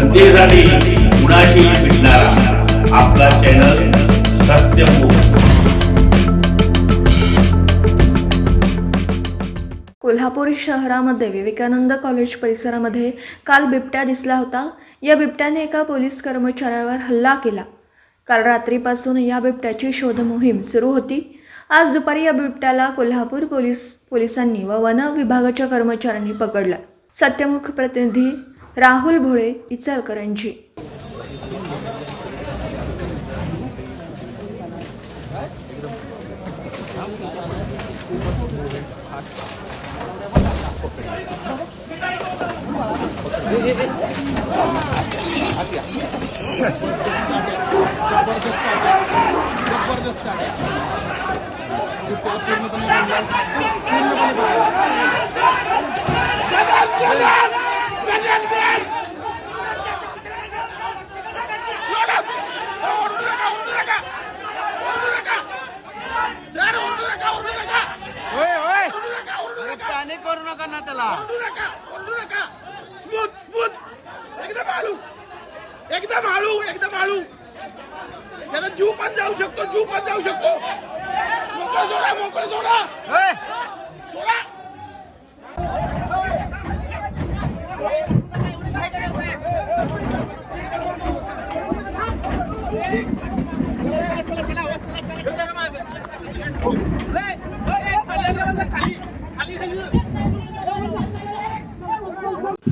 जनतेसाठी कुणाशी भेटणारा? आपला चॅनल सत्यमुख कोल्हापूर शहरामध्ये विवेकानंद कॉलेज परिसरामध्ये काल बिबट्या दिसला होता. या बिबट्याने एका पोलीस कर्मचाऱ्यावर हल्ला केला. काल रात्रीपासून या बिबट्याची शोध मोहीम सुरू होती. आज दुपारी या बिबट्याला कोल्हापूर पोलीस पोलिसांनी व वन विभागाच्या कर्मचाऱ्यांनी पकडला. सत्यमुख प्रतिनिधी राहुल भोळे इचलकरंजी. होय करू नका ना त्याला. Smooth smooth. एकदम आळू. एकदम आळू एकदम आळू. त्याला जीव पण जाऊ शकतो जीव पण जाऊ शकतो. मोकळं सोडा मोकळं सोडा